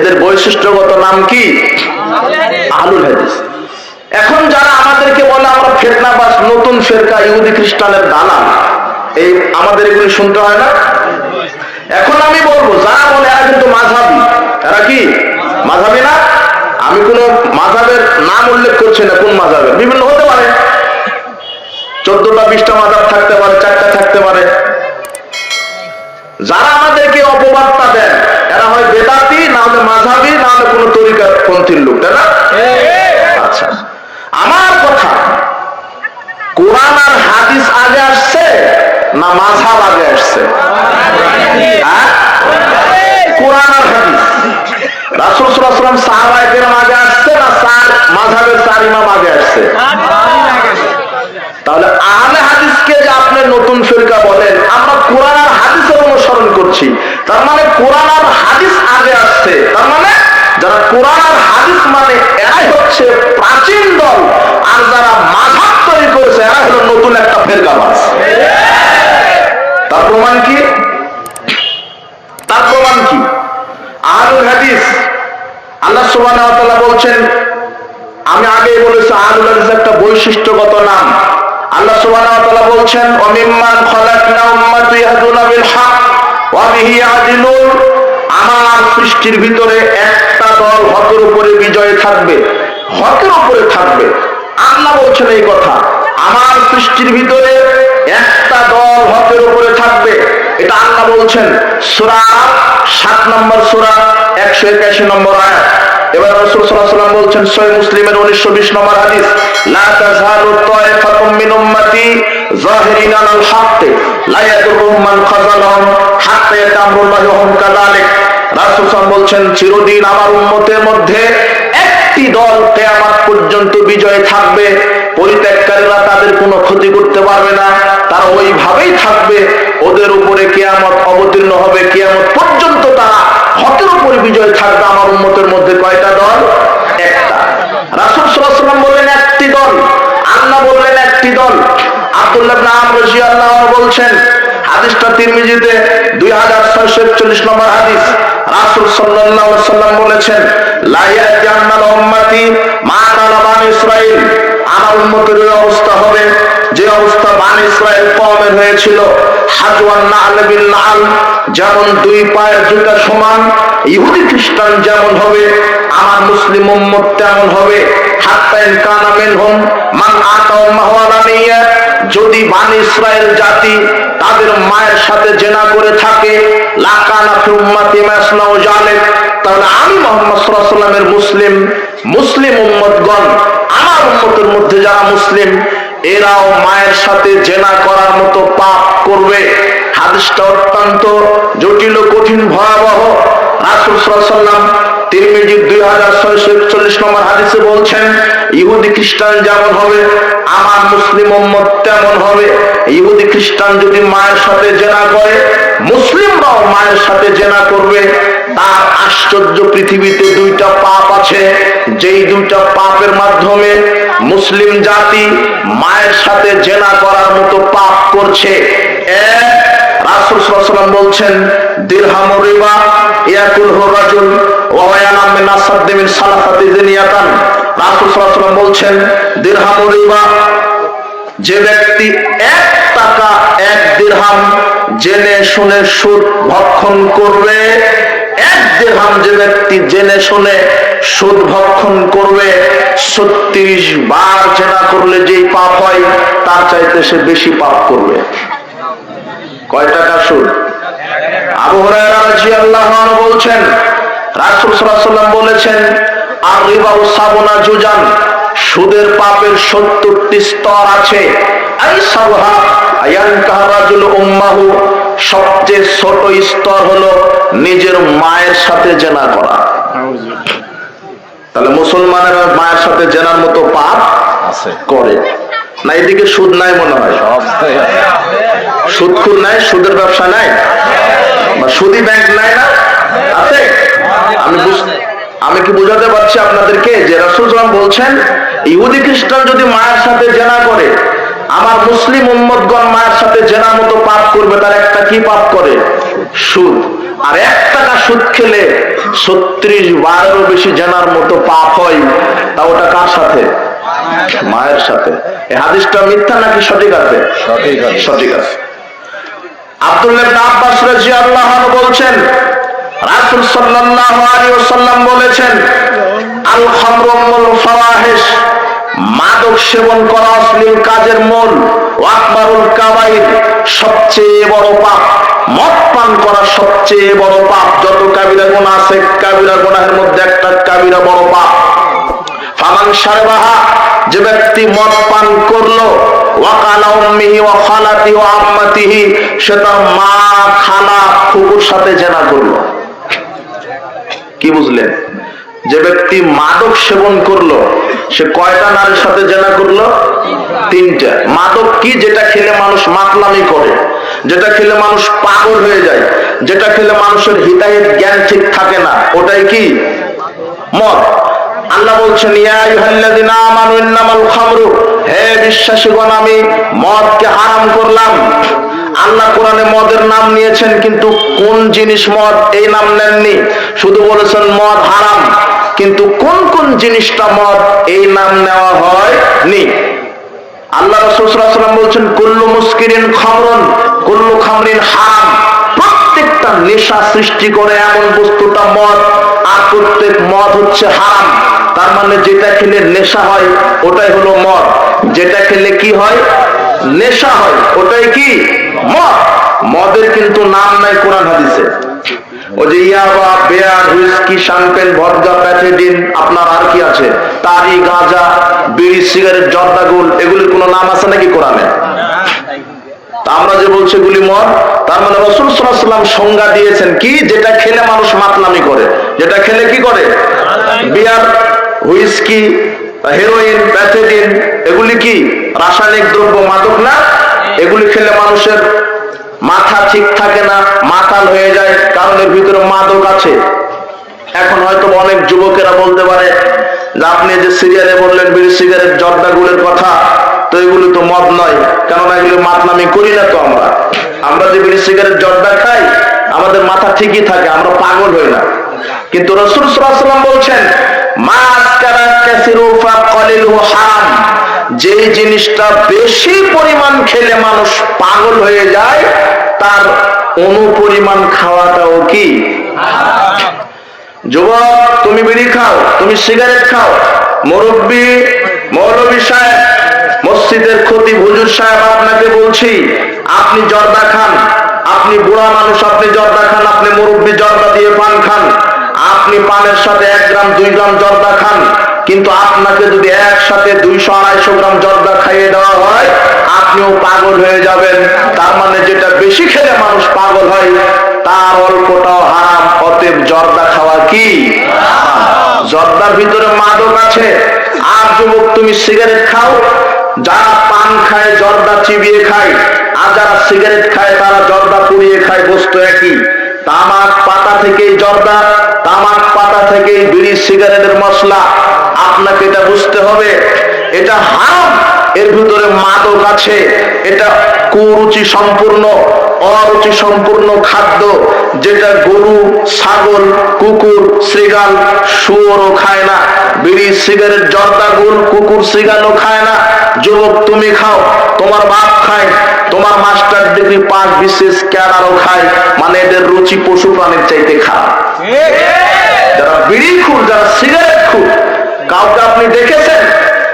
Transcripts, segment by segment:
এদের বৈশিষ্ট্যগত নাম কি? আহলুল হাদিস। এখন যারা আমাদেরকে বলে আমরা ফেতনাবাস, নতুন ফেরকা, ইহুদি খ্রিস্টানের দালাল, এই আমাদের এগুলি শুনতে হয় না? এখন আমি বলব, যারা বলে এরা কিন্তু মাঝাবি এরা কি? মাঝাবি না? আমি কোনো মাঝাবের নাম উল্লেখ করছি না, কোন মাঝাবের বিভিন্ন হতে পারে। চোদ্দটা, বিশটা মাঝাব থাকতে পারে, চারটা থাকতে পারে। যারা আমাদেরকে অপবাদটা দেন, এরা হয় বেদাতি মাঝাবি না হলে কোনো তরিকা পন্থীর লোক তাই না? আচ্ছা। আমার কথা কোরআন আর হাদিস আগে আসছে না মাঝাব আগে আসছে? হ্যাঁ? কোরআন আর হাদিস। রাসুল সাল্লাম সাহাবাহিকের আগে আসছে না চার মাঝাবের চার ইমাম আগে আসছে? তাহলে আহলে হাদিসকে যে আপনি নতুন ফিরকা বলেন আমরা করছি। তার মানে কোরআন আর হাদিস আগে আসছে। তার মানে যারা কোরআন আর হাদিস মানে এরাই হচ্ছে প্রাচীন দল, আর যারা মাঝাব তৈরি করেছে এরা হলো নতুন একটা ফেরকা বাস তার প্রমাণ কি? তার প্রমাণ কি? আহলুল হাদিস, আল্লাহ সুবহানাহু বলছেন, আমি আগেই বলেছি, আহলুল হাদিস একটা বৈশিষ্ট্যগত নাম। আল্লাহ সুবহানাহু ওয়া তাআলা বলছেন, ওয়া মিম্মান খালাকনা উম্মাতু ইয়াহদুনা বিল হক। আমার সৃষ্টির ভিতরে একটা দল হকের উপরে বিজয় থাকবে। হকের উপরে থাকবে। আল্লাহ বলছেন এই কথা। আমার সৃষ্টির ভিতরে একটা দল হকের উপরে থাকবে। এটা আল্লাহ বলছেন। সুরা সাত নম্বর সুরা, একশো একাশি নম্বর আয়াত। এবার রাসূল সাল্লাল্লাহু আলাইহি ওয়াসাল্লাম বলছেন, সহিহ মুসলিমের 1920 নম্বর হাদিস, লা তায়ফাতুম মিন উম্মতি যাহিরিনা লা মান খাযালাহুম হাত্তা কাযালিক। রাসূল বলছেন, চিরদিন আমার উম্মতের মধ্যে একটি দল কিয়ামত পর্যন্ত বিজয় থাকবে, পরিত্যাগকারীরা তাদের কোনো ক্ষতি করতে পারবে না, তারা ওইভাবেই থাকবে, ওদের উপরে কেয়ামত অবতীর্ণ হবে, কেয়ামত পর্যন্ত হকের উপরে বিজয় থাকবে আমার উন্মতের মধ্যে কয়টা দল? একটা। রাসুল সাল্লাম বললেন, একটি দল। আল্লাহ বললেন, একটি দল। আব্দুল্লাহ বলছেন, হাদিসটা দুই হাজার নম্বর হাদিস। বলেছেন ইসরাইল অবস্থা হবে। যে অবস্থা বান ইসরায়েল কমের হয়েছিল, হাজওয়ান নাল বিল নাল যেমন দুই পায়ের জুতা সমান, ইহুদি খ্রিস্টান যেমন হবে, আমার মুসলিম উম্মত তেমন হবে। যদি বান ইসরায়েল জাতি তাদের মায়ের সাথে জেনা করে থাকে তাহলে আমি মোহাম্মদ সাল্লাল্লাহু আলাইহি ওয়াসাল্লামের মুসলিম মুসলিম উম্মতগণ, আমার উম্মতের মধ্যে যারা মুসলিম, এরাও মায়ের সাথে জেনা করার মতো পাপ করবে। হাদিসটা অত্যন্ত জটিল কঠিন ভয়াবহ। আশ্চর্য পৃথিবীতে দুইটা পাপ আছে। যেই দুইটা পাপের মাধ্যমে মুসলিম জাতি মায়ের সাথে জেনা করার মতো পাপ করছে। এক বলছেন যে ব্যক্তি এক টাকা এক দিরহাম জেনে শুনে সুদ ভক্ষণ করবে, এক দিরহাম যে ব্যক্তি জেনে শুনে সুদ ভক্ষণ করবে, ছত্রিশ বার জেনা করলে যেই পাপ হয়, তার চাইতে সে বেশি পাপ করবে। কয় টাকা সুদ? আবু আনহু বলছেন রাসূল সাল্লাল্লাহু বলেছেন আর রিবা সাবনা জুজান সুদের পাপের 70টি স্তর আছে। উম্মাহু সবচেয়ে ছোট স্তর হলো নিজের মায়ের সাথে জেনা করা। তাহলে মুসলমানের মায়ের সাথে জেনার মতো পাপ করে। না এদিকে সুদ নাই মনে হয়। সুদখুর নাই সুদের ব্যবসা নাই বা সুদি ব্যাংক নাই না? আছে? আমি আমি কি বুঝাতে পারছি আপনাদেরকে যে রাসূল সাল্লাল্লাহু বলছেন ইহুদি খ্রিস্টান যদি মায়ের সাথে জেনা করে আমার মুসলিম উম্মতগণ মায়ের সাথে জেনার মতো পাপ করবে তার একটা কি পাপ করে? সুদ। আর এক টাকা সুদ খেলে ছত্রিশ বারেরও বেশি জেনার মতো পাপ হয় তা ওটা কার সাথে? মায়ের সাথে। এই হাদিসটা মিথ্যা নাকি সঠিক আছে? সঠিক আছে। আব্দুল্লাহ আব্বাস রাদিয়াল্লাহু আনহু বলছেন, রাসূল ওয়াসাল্লাম বলেছেন, আল খামরু উম্মুল মাদক সেবন করা অশ্লীল কাজের মূল ওয়াকবারুল কাবাইর, সবচেয়ে বড় পাপ, মদ পান করা সবচেয়ে বড় পাপ, যত কাবিরা গুনাহ আছে, কাবিরা গুনাহের মধ্যে একটা কাবিরা বড় পাপ। ফামান যে ব্যক্তি মদ পান করল সে তার মা খালা ফুকুর সাথে জেনা করল। কি বুঝলেন? যে ব্যক্তি মাদক সেবন করল, সে কয়টা নারীর সাথে জেনা করল? তিনটা। মাদক কি? যেটা খেলে মানুষ মাতলামি করে, যেটা খেলে মানুষ পাগল হয়ে যায়, যেটা খেলে মানুষের হিতাহিত জ্ঞান ঠিক থাকে না, ওটাই কি? মদ। আল্লাহ বলছেন খামরু। হে বিশ্বাসীগণ, আমি মদকে হারাম করলাম। আল্লাহ কোরআনে মদের নাম নিয়েছেন, কিন্তু কোন জিনিস মদ এই নাম নেননি? শুধু বলেছেন, মদ হারাম। কিন্তু কোন কোন জিনিসটা মদ এই নাম নেওয়া হয় নি আল্লাহ রসুলাম বলছেন, কুল্লু মুস্কিরিন খমরন। কুল্লু খামরিন হারাম। প্রত্যেকটা নেশা সৃষ্টি করে এমন বস্তুটা মদ আর প্রত্যেক মদ হচ্ছে হারাম। তার মানে যেটা খেলে নেশা হয়, ওটাই হলো মদ। যেটা খেলে কি হয়? নেশা হয়, ওটাই কি? মদ। মদের কিন্তু নাম নাই কোরআন হাদিসে। ও যে ইয়াবা বেয়ার হুইস্কি ভদকা প্যাথেডিন, আপনার আর কি আছে? তারি, গাঁজা, বিড়ি, সিগারেট জর্দাগুল এগুলির কোনো নাম আছে নাকি কোরআনে? আমরা যে বলছি এগুলি মদ, তার মানে রসুল সাল্লাম সংজ্ঞা দিয়েছেন কি? যেটা খেলে মানুষ মাতলামি করে। যেটা খেলে কি করে? বিয়ার, হুইস্কি, হেরোইন, প্যাথেডিন, এগুলি কি? রাসায়নিক দ্রব্য মাদক না? এগুলি খেলে মানুষের মাথা ঠিক থাকে না, মাতাল হয়ে যায়, কারণ এর ভিতরে মাদক আছে। এখন হয়তো অনেক যুবকেরা বলতে পারে যে আপনি যে সিরিয়ালে বললেন, বিড়ি সিগারেট জর্দা গুলের কথা তো এগুলো তো মদ নয়। কেননা এগুলো মাত নামি করি না তো আমরা। আমরা যে বিড়ি, সিগারেট, জর্দা খাই, আমাদের মাথা ঠিকই থাকে, আমরা পাগল হই না। কিন্তু রসুল সাল্লাম বলছেন যে জিনিসটা বেশি পরিমাণ খেলে মানুষ পাগল হয়ে যায়, তার অনুপরিমাণ খাওয়াটাও কি? যুবক, তুমি বিড়ি খাও, তুমি সিগারেট খাও। মুরব্বী মৌলবী সাহেব মসজিদের ক্ষতি, হুজুর সাহেব, আপনাকে বলছি, আপনি জর্দা খান, আপনি বুড়া মানুষ, আপনি জর্দা খান, আপনি মুরব্বী জর্দা দিয়ে পান খান, আপনি পানের সাথে এক গ্রাম, দুই গ্রাম জর্দা খান, কিন্তু আপনাকে যদি একসাথে দুইশো, আড়াইশো গ্রাম জর্দা খাইয়ে দেওয়া হয়, আপনিও পাগল হয়ে যাবেন। তার মানে যেটা বেশি খেলে মানুষ পাগল হয়, তার অল্পটাও হারাম, অতএব জর্দা খাওয়া কি? জর্দার ভিতরে মাদক আছে। আর যুবক, তুমি সিগারেট খাও যারা পান খায়, জর্দা চিবিয়ে খায়, আর যারা সিগারেট খায়, তারা জর্দা পুড়িয়ে খায়, বস্তু একই। তামাক পাতা থেকেই জর্দা, তামাক পাতা থেকেই বিড়ি, সিগারেটের মশলা। আপনাকে এটা বুঝতে হবে, এটা হারাম, এর ভিতরে মাদক আছে। এটা কুরুচি সম্পূর্ণ, অরুচি সম্পূর্ণ খাদ্য, যেটা গরু, ছাগল, কুকুর শ্রীগাল শুয়োরও খায় না। বিড়ি, সিগারেট, জর্দা গুল কুকুর শ্রীগালও খায় না। যুবক, তুমি খাও। তোমার বাপ খায়। তোমার মাস্টার ডিগ্রি পাঁচ বিশেষ ক্যাডারও খায়। মানে এদের রুচি পশু প্রাণীর চাইতে খারাপ। যারা বিড়ি খুর যারা সিগারেট খুর কাউকে আপনি দেখেছেন?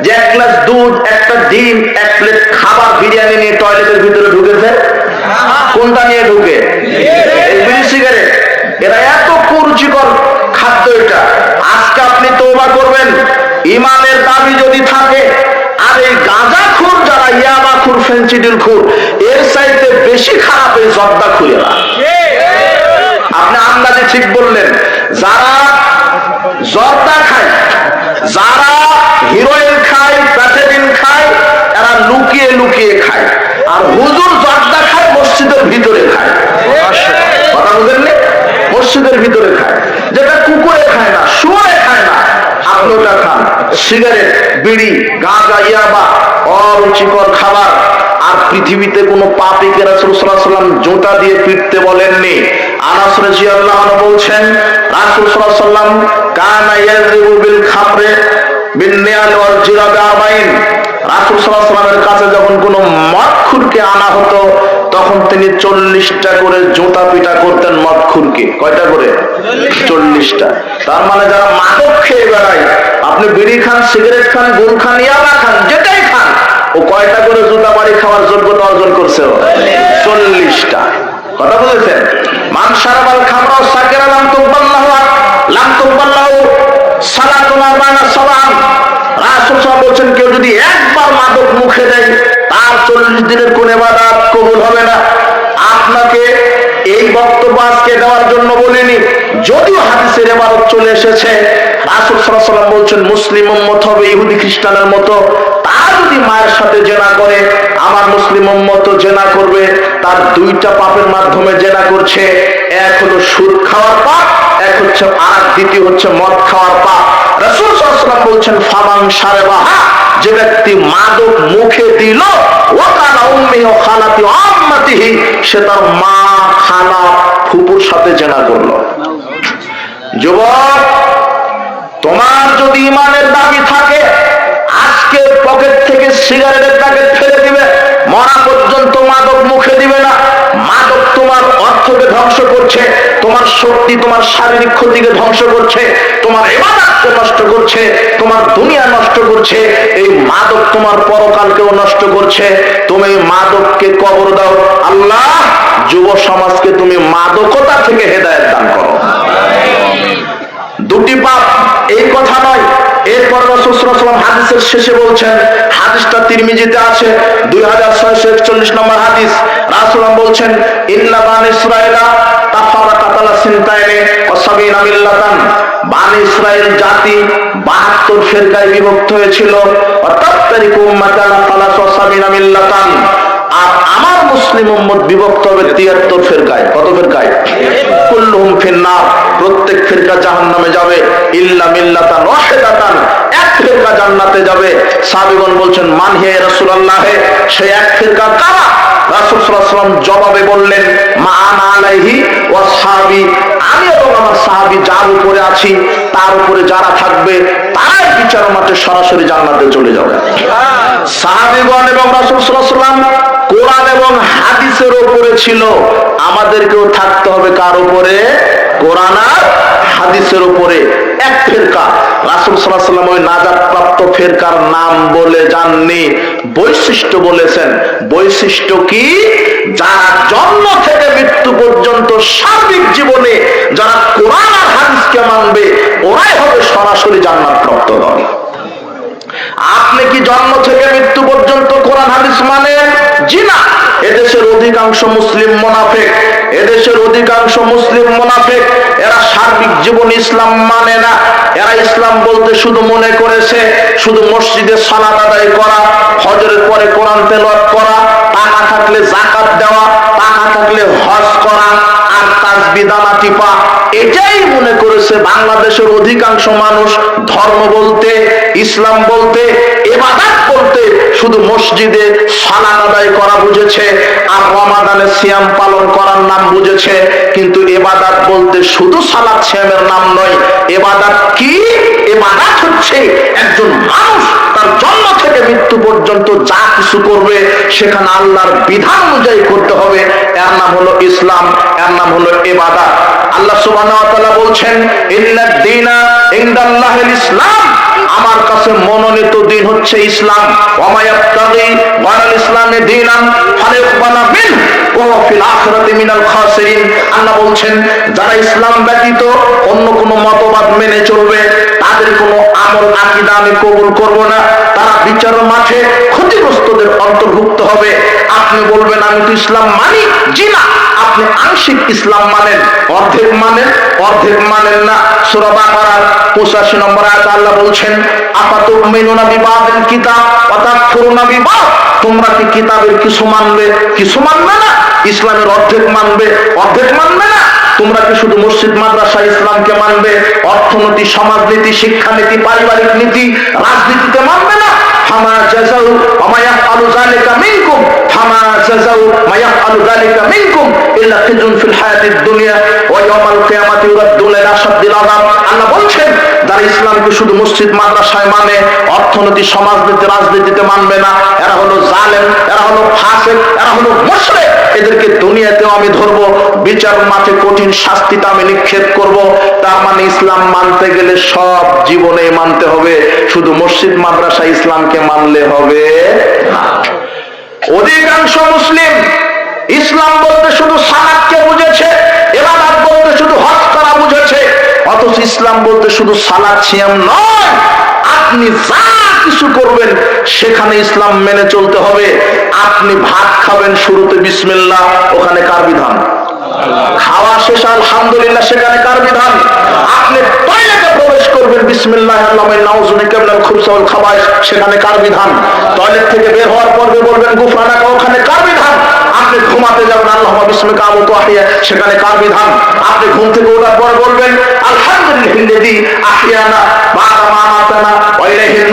যে এক গ্লাস দুধ, একটা ডিম, এক প্লেট খাবার, বিরিয়ানি নিয়ে টয়লেটের ভিতরে ঢুকেছে কোনটা নিয়ে ঢুকে? বিড়ি সিগারেট। এরা এত কুরুচিকর খাদ্য এটা। আজকে আপনি তৌবা করবেন। ইমানের দাবি যদি থাকে, আর এই গাঁজা খুর যারা, ইয়াবা খুর, ফেন্সিডিল খুর, এর চাইতে বেশি খারাপ এই জর্দা খুরেরা। আপনি আন্দাজে ঠিক বললেন, যারা জর্দা খায়, যারা হিরোইন খায়, প্যাথেডিন খায়, এরা লুকিয়ে লুকিয়ে খায়। আর হুজুর জর্দা খায়, মসজিদের ভিতরে খায়। কথা বুঝলেন মসজিদের ভিতরে খায়। যেটা কুকুরে খায় না শুয়ে খায় না আপনি ওটা খান। সিগারেট, বিড়ি, গাঁজা, ইয়াবা, অরুচিকর খাবার। আর পৃথিবীতে কোনো পাপিকে রাসুলাম জুতা দিয়ে পিটতে বলেননি। আনাস রাজিয়াল্লাহ বলছেন, রাসুল সাল্লাম কানা ইয়াজরিবু বিল খামরে বিন নিয়াল ওয়াল জিরাবে আরবাইন। রাসুল সাল্লামের কাছে যখন কোনো মদখুরকে আনা হতো তখন তিনি চল্লিশটা করে জুতা পিটা করতেন মদখুরকে। কয়টা করে? চল্লিশটা। তার মানে যারা মাদক খেয়ে বেড়ায় আপনি বিড়ি খান সিগারেট খান গুল খান ইয়াবা খান যেটাই খান ও কয়টা করে জুতা বাড়ি খাওয়ার যোগ্যতা অর্জন করছে? চল্লিশটা। কথা বলেছেন? মান সারাবাল খামরাও সাকেরা লাম তুকবাল্লাহু লাম তুকবাল্লাহু সালাতুনা বানা সালাম। বলছেন, কেউ যদি একবার মাদক মুখে দেয়, তার চল্লিশ দিনের কোন এবাদত কবুল হবে না। আপনাকে এই বক্তব্য আজকে দেওয়ার জন্য বলিনি, যদিও হাদিসের এবারত চলে এসেছে। রাসুল সাল্লাম বলছেন, মুসলিম উম্মত হবে ইহুদি খ্রিস্টানের মতো। তার যদি মায়ের সাথে জেনা করে, আমার মুসলিম উম্মত জেনা করবে, তার দুইটা পাপের মাধ্যমে জেনা করছে। এক হলো সুদ খাওয়ার পাপ, এক হচ্ছে আর দ্বিতীয় হচ্ছে মদ খাওয়ার পাপ। রাসূল সাল্লাল্লাহু বলছেন, ফামান সারেবাহা যে ব্যক্তি মাদক মুখে দিল ও খালাতি আম্মাতিহি সে তার মা, খালা, ফুপুর সাথে জেনা যুবক, তোমার যদি ইমানের দাবি থাকে আজকে পকেট থেকে সিগারেটের প্যাকেট ফেলে দিবে, মরা পর্যন্ত মাদক মুখে দিবে না। মাদক তোমার অর্থকে ধ্বংস করছে, তোমার শক্তি তোমার শারীরিক ক্ষতিকে ধ্বংস করছে, তোমার এবারকে নষ্ট করছে, তোমার দুনিয়া নষ্ট করছে, এই মাদক তোমার পরকালকেও নষ্ট করছে। তুমি মাদককে কবর দাও। আল্লাহ, যুব সমাজকে তুমি মাদকতা থেকে হেদায়ত দান করো। দুটি পাপ, এই কথা নয়। এরপর রসুলাম হাদিসের শেষে বলছেন, হাদিসটা তিরমিজিতে আছে, দুই হাজার ছয়শো একচল্লিশ নম্বর হাদিস। রাসুলাম বলছেন, ইন্না বান ইসরায়েলা তাফারা কাতালা সিনতাইনে অসাবিনা মিল্লাতান। বান ইসরায়েল জাতি বাহাত্তর ফেরকায় বিভক্ত হয়েছিল। অর্থাৎ তারিখ উম্মাতান ফালাস অসাবিনা মিল্লাতান। আর আমার মুসলিম উম্মত বিভক্ত হবে তিয়াত্তর ফেরকায়। কত ফেরকায়? কুল্লুহুম ফিন্নার। প্রত্যেক ফিরকা জাহান্নামে যাবে। ইল্লা মিল্লাতান ওয়াহিদাতান। এক ফিরকা জান্নাতে যাবে। সাহাবীগণ বলছেন, মান হে রাসূলুল্লাহ? সেই এক ফিরকা কারা? রাসূল সাল্লাল্লাহু আলাইহি ওয়াসাল্লাম জবাবে বললেন, মা আলাইহি ওয়া সাহাবী। আমি এবং আমার সাহাবী যার উপরে আছি, তার উপরে যারা থাকবে, তারাই বিচার মাঠে সরাসরি জান্নাতে চলে যাবে। সাহাবীগণ এবং রাসূল সাল্লাল্লাহু আলাইহি কোরআন এবং হাদিসের উপরে ছিল। আমাদেরকেও থাকতে হবে কার উপরে? কোরআন হাদিসের উপরে। এক ফেরকা। রাসুল সাল্লাম ওই নাজাত প্রাপ্ত ফেরকার নাম বলে জাননি, বৈশিষ্ট্য বলেছেন। বৈশিষ্ট্য কি? যারা জন্ম থেকে মৃত্যু পর্যন্ত সার্বিক জীবনে যারা কোরআন আর হাদিসকে মানবে, ওরাই হবে সরাসরি জান্নাত প্রাপ্ত দল। আপনি কি জন্ম থেকে মৃত্যু পর্যন্ত কোরআন, হাদিস মানেন? জি না এদেশের অধিকাংশ মুসলিম মোনাফেক, এদেশের অধিকাংশ মুসলিম মোনাফেক, এরা সার্বিক জীবন ইসলাম মানে না। এরা ইসলাম বলতে শুধু মনে করেছে, শুধু মসজিদে সালাত আদায় করা, হজরের পরে কোরআন তেলাওয়াত করা, টাকা থাকলে জাকাত দেওয়া, টাকা থাকলে হজ করা, আর তাজবি দানা টিপা। এটাই মনে করেছে বাংলাদেশের অধিকাংশ মানুষ ধর্ম বলতে, ইসলাম বলতে এবাদাত বলতে শুধু মসজিদে সালাত আদায় করা বুঝেছে, আর রমাদানে সিয়াম পালন করার নাম বুঝেছে, কিন্তু এবাদাত বলতে শুধু সালাত সিয়ামের নাম নয় এবাদাত কি? এবাদাত হচ্ছে একজন মানুষ তার জন্ম থেকে মৃত্যু পর্যন্ত যা কিছু করবে, সেখানে আল্লাহর বিধান অনুযায়ী করতে হবে। এর নাম হলো ইসলাম, এর নাম হলো এবাদাত আল্লাহ সুবহানাহু ওয়া তাআলা বলছেন ইন্নাদ দীনা ইনদাল্লাহিল ইসলাম। আমার কাছে মনোনীত দিন হচ্ছে ইসলাম। ওয়ামায়াত্তাগি ওয়ালাল ইসলামে আখিরাতি মিনাল খাসিরিন। আল্লাহ বলছেন, যারা ইসলাম ব্যতীত অন্য কোনো মতবাদ মেনে চলবে, তাদের কোনো আমল আকীদা আমি কবুল করব না। তারা বিচার মাঠে ক্ষতিগ্রস্তদের অন্তর্ভুক্ত হবে। আপনি বলবেন, আমি তো ইসলাম মানি। জি না, আপনি আংশিক ইসলাম মানেন, অর্ধেক মানেন অর্ধেক মানেন না। সূরা বাকারার 85 নম্বর আয়াত আল্লাহ বলছেন আপাতুমিনুনা বিবাদিল কিতাব ওয়া তাকফুরুনা বিবাদ। তোমরা কি কিতাবের কিছু মানবে? কিছু মানবে না। ইসলামের অর্ধেক মানবে অর্ধেক মানবে না। তোমরা কি শুধু মসজিদ, মাদ্রাসা, ইসলামকে মানবে? অর্থনীতি, সমাজনীতি, শিক্ষানীতি, পারিবারিক নীতি, রাজনীতিতে মানবে না। ফামা জাযাউ ওয়া ইয়াফআলু যালিকা মিনকুম ফামা জাযাউ মা ইয়াফআলু যালিকা মিনকুম ইল্লা খিজুন ফিল হায়াতিদ দুনিয়া ওয়া ইয়াউমাল কিয়ামাতি ইউরাদ্দুনা ইলা আশাদ্দিল আযাব আল্লাহ বলছেন যারা ইসলামকে শুধু মসজিদ, মাদ্রাসায় মানে অর্থনীতি, সমাজনীতি, রাজনীতিতে মানবে না। এরা হলো জালেম, এরা হলো ফাসিক, এরা হলো মুশরিক। এদেরকে দুনিয়াতেও আমি ধরবো। বিচার মাঠে কঠিন শাস্তিতে আমি নিক্ষেপ করব। তার মানে ইসলাম মানতে গেলে সব জীবনে মানতে হবে। শুধু মসজিদ, মাদ্রাসা ইসলামকে মানলে হবে অধিকাংশ মুসলিম ইসলাম বলতে শুধু সালাদকে বুঝেছে। এবাদত অথচ ইসলাম বলতে শুধু সালাদ সিয়াম নয়, আপনি যা কিছু করবেন সেখানে ইসলাম মেনে চলতে হবে। আপনি ভাত খাবেন শুরুতে বিসমিল্লাহ, ওখানে কার বিধান? খাওয়া শেষ, আলহামদুলিল্লাহ, সেখানে কার বিধান? আপনি টয়লেটে প্রবেশ করবেন, বিসমিল্লাহ সেখানে কার বিধান? টয়লেট থেকে বের হওয়ার পর্বে বলবেন গুফরানাকা ওখানে কার বিধান? আপনি ঘুমাতে যাবেন, আল্লাহ বিসমিকা কামত আহিয়া সেখানে কার বিধান? আপনি ঘুম থেকে ওঠার পর বলবেন, আলহামদুলিল্লাহ আহিয়ানা ইলাইহিন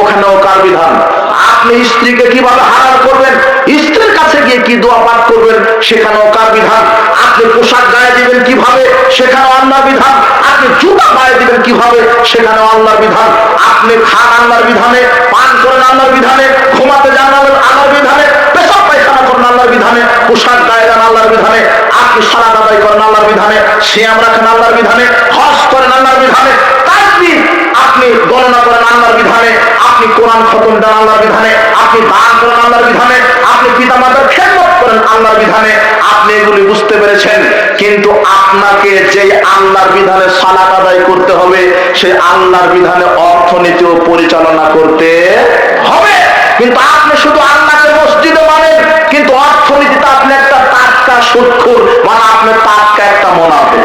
ওখানেও কার বিধান? আপনি স্ত্রীকে কীভাবে হারান করবেন? স্ত্রীর কাছে গিয়ে কি দোয়া পাঠ করবেন? সেখানেও কার বিধান? আপনি পোশাক গায়ে দিবেন কীভাবে? সেখানেও আল্লাহর বিধান। আপনি জুতা গায়ে দিবেন কীভাবে? সেখানেও আল্লাহর বিধান। আপনি খান আল্লাহর বিধানে, পান করেন আল্লাহর বিধানে, ঘুমাতে যান আল্লাহর বিধানে, পেশাব পায়খানা করেন আল্লাহর বিধানে, পোশাক গায়ে দেন আল্লাহর বিধানে, আপনি সালাদ আদায় করেন আল্লাহর বিধানে, সিয়াম রাখেন আল্লাহর বিধানে, হজ করেন আল্লাহর বিধানে তাকবীর আপনি গণনা করেন আল্লাহর বিধানে, আপনি কোরআন খতম দেন আল্লাহর বিধানে, আপনি দান করেন আল্লাহর বিধানে, আপনি পিতা মাতার খেদমত করেন আল্লাহর বিধানে, আপনি এগুলি বুঝতে পেরেছেন। কিন্তু আপনাকে যে আল্লাহর বিধানে সালাত আদায় করতে হবে, সেই আল্লাহর বিধানে অর্থনীতিও পরিচালনা করতে হবে। কিন্তু আপনি শুধু আল্লাহকে মসজিদে মানেন, কিন্তু অর্থনীতিতে আপনি একটা টাটকা সুৎখুর মানে আপনি টাটকা একটা মনাবে